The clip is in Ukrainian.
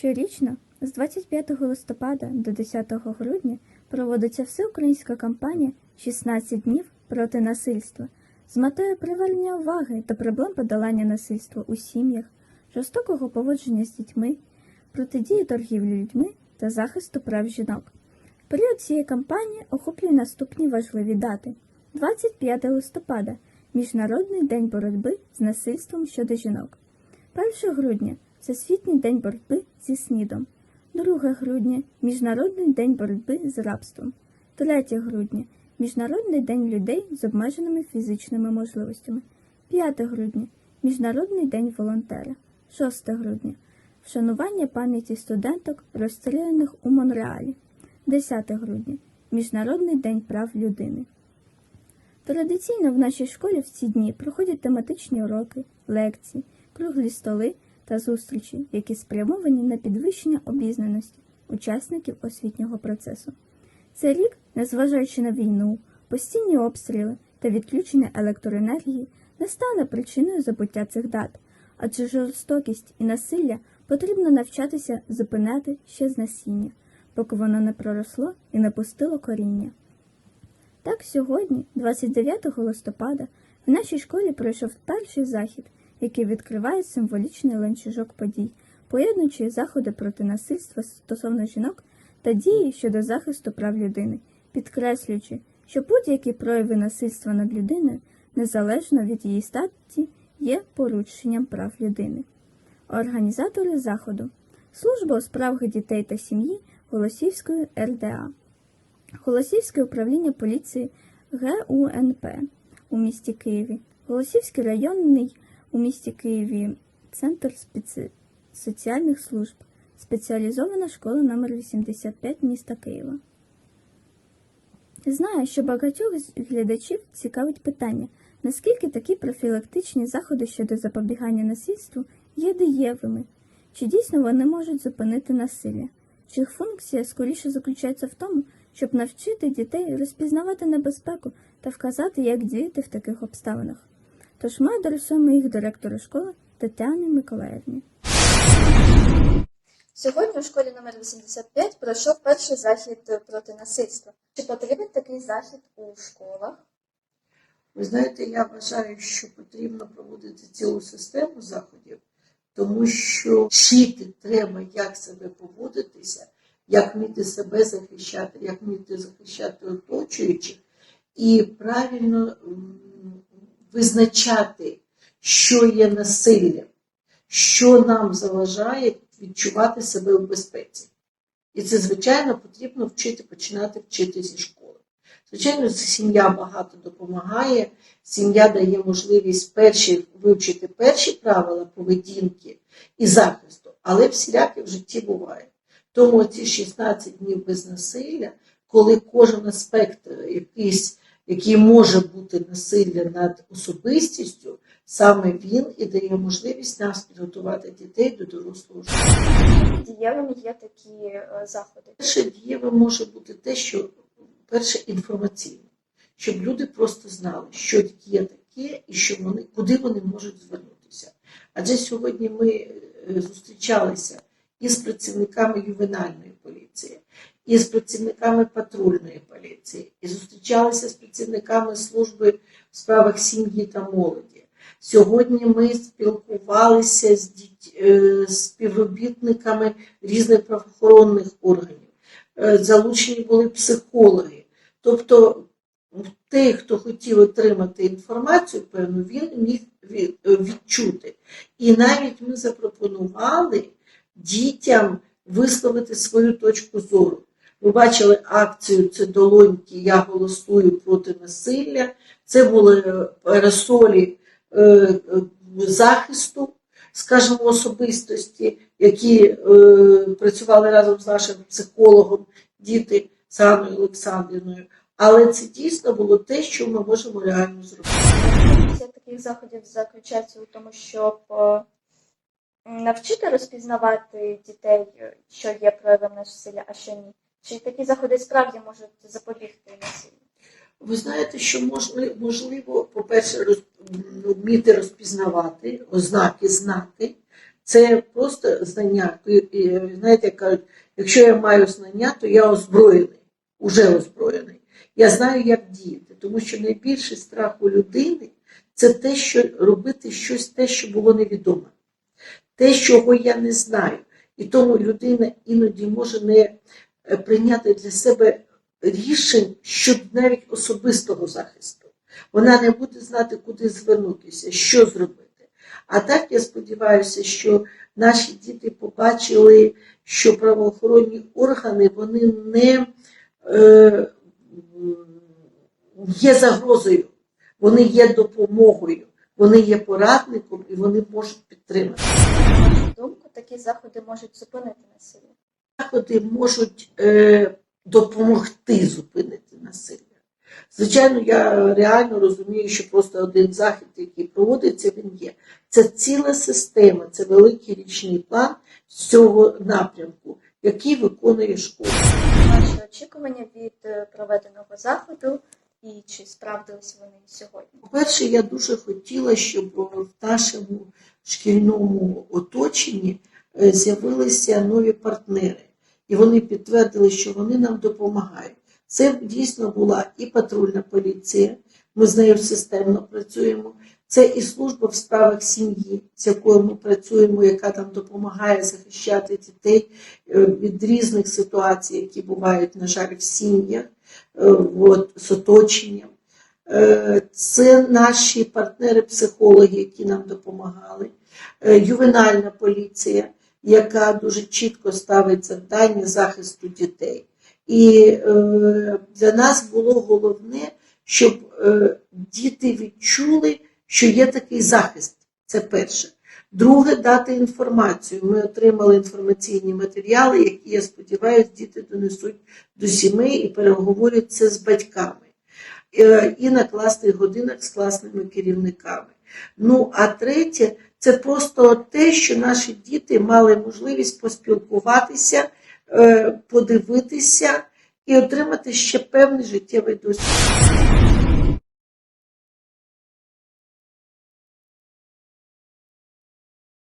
Щорічно з 25 листопада до 10 грудня проводиться всеукраїнська кампанія «16 днів проти насильства з метою привернення уваги до проблем подолання насильства у сім'ях, жорстокого поводження з дітьми, протидії торгівлі людьми та захисту прав жінок. Період цієї кампанії охоплює наступні важливі дати: 25 листопада Міжнародний день боротьби з насильством щодо жінок. 1 грудня Всесвітній день боротьби зі СНІДом. 2 грудня Міжнародний день боротьби з рабством. 3 грудня Міжнародний день людей з обмеженими фізичними можливостями. 5 грудня Міжнародний день волонтера. 6 грудня Вшанування пам'яті студенток, розстріляних у Монреалі. 10 грудня Міжнародний день прав людини. Традиційно в нашій школі в ці дні проходять тематичні уроки, лекції, круглі столи та зустрічі, які спрямовані на підвищення обізнаності учасників освітнього процесу. Цей рік, незважаючи на війну, постійні обстріли та відключення електроенергії, не стане причиною забуття цих дат, адже жорстокість і насилля потрібно навчатися зупиняти ще з насіння, поки воно не проросло і не пустило коріння. Так, сьогодні, 29 листопада, в нашій школі пройшов перший захід, який відкриває символічний ланцюжок подій, поєднуючи заходи проти насильства стосовно жінок та дії щодо захисту прав людини, підкреслюючи, що будь-які прояви насильства над людиною, незалежно від її статі, є порушенням прав людини. Організатори заходу Служба у справах дітей та сім'ї Голосівської РДА. Голосівське управління поліції ГУНП у місті Києві, Голосівський районний у місті Києві, Центр спеці... соціальних служб, спеціалізована школа номер 85 міста Києва. Знаю, що багатьох глядачів цікавить питання, наскільки такі профілактичні заходи щодо запобігання насильству є дієвими, чи дійсно вони можуть зупинити насилля, чи функція скоріше заключається в тому, щоб навчити дітей розпізнавати небезпеку та вказати, як діяти в таких обставинах. Тож ми адресуємо їх директору школи Тетяні Миколаївні. Сьогодні у школі номер 85 пройшов перший захід проти насильства. Чи потрібен такий захід у школах? Ви знаєте, я вважаю, що потрібно проводити цілу систему заходів, тому що вчити треба, як себе поводитися, як вміти себе захищати, як вміти захищати оточуючих, і правильно визначати, що є насиллям, що нам заважає відчувати себе в безпеці. І це, звичайно, потрібно вчити, починати вчити зі школи. Звичайно, сім'я багато допомагає, сім'я дає можливість перші вивчити перші правила поведінки і захисту, але всіляки в житті буває. Тому ці 16 днів без насилля, коли кожен аспект е, якийсь, який може бути насилля над особистістю, саме він і дає можливість нас підготувати дітей до дорослого життя. Дієвими є такі е, заходи. Перше дієве може бути те, що перше інформаційно, щоб люди просто знали, що є таке і що вони, куди вони можуть звернутися. Адже сьогодні ми е, зустрічалися із працівниками ювенальної поліції, і з працівниками патрульної поліції, і зустрічалися з працівниками служби в справах сім'ї та молоді. Сьогодні ми спілкувалися з, е, співробітниками різних правоохоронних органів. Е, залучені були психологи. Тобто той, хто хотів отримати інформацію, певно, він міг е, відчути. І навіть ми запропонували дітям висловити свою точку зору. Ви бачили акцію це долоньки Я голосую проти насилля. Це були е, парасолі е, е, захисту, скажімо, особистості, які працювали разом з нашим психологом, діти з Анною Олександрівною. Але це дійсно було те, що ми можемо реально зробити. Таких заходів заключається у тому, щоб навчити розпізнавати дітей, що є проявом насилля, а що ні. Чи такі заходи справді можуть запобігти насиллю? Ви знаєте, що можливо, по-перше, роз, вміти розпізнавати, ознаки знати. Це просто знання. Знаєте, як кажуть, якщо я маю знання, то я озброєний, уже озброєний. Я знаю, як діяти, тому що найбільший страх у людини це те, що робити щось те, що було невідоме, те, чого я не знаю. І тому людина іноді може не прийняти для себе рішень щодо навіть особистого захисту. Вона не буде знати, куди звернутися, що зробити. А так я сподіваюся, що наші діти побачили, що правоохоронні органи вони не е, є загрозою, вони є допомогою, вони є порадником і вони можуть підтримати. Думку, такі заходи можуть зупинити насилля. Заходи можуть е, допомогти зупинити насилля. Звичайно, я реально розумію, що просто один захід, який проводиться, він є. Це ціла система, це великий річний план з цього напрямку, який виконує школа. Ваші очікування від е, проведеного заходу і чи справдились вони сьогодні? По-перше, я дуже хотіла, щоб в нашому шкільному оточенні е, з'явилися нові партнери, і вони підтвердили, що вони нам допомагають. Це дійсно була і патрульна поліція, ми з нею системно працюємо. Це і служба в справах сім'ї, з якою ми працюємо, яка нам допомагає захищати дітей е, від різних ситуацій, які бувають, на жаль, в сім'ях, е, з оточенням. Е, Це наші партнери-психологи, які нам допомагали, ювенальна поліція, яка дуже чітко ставить завдання захисту дітей. І е, для нас було головне, щоб е, діти відчули, що є такий захист. Це перше. Друге, дати інформацію. Ми отримали інформаційні матеріали, які, я сподіваюся, діти донесуть до сімей і переговорять це з батьками. Е, і на класних годинах з класними керівниками. Ну, а третє, це просто те, що наші діти мали можливість поспілкуватися, е, подивитися і отримати ще певний життєвий досвід.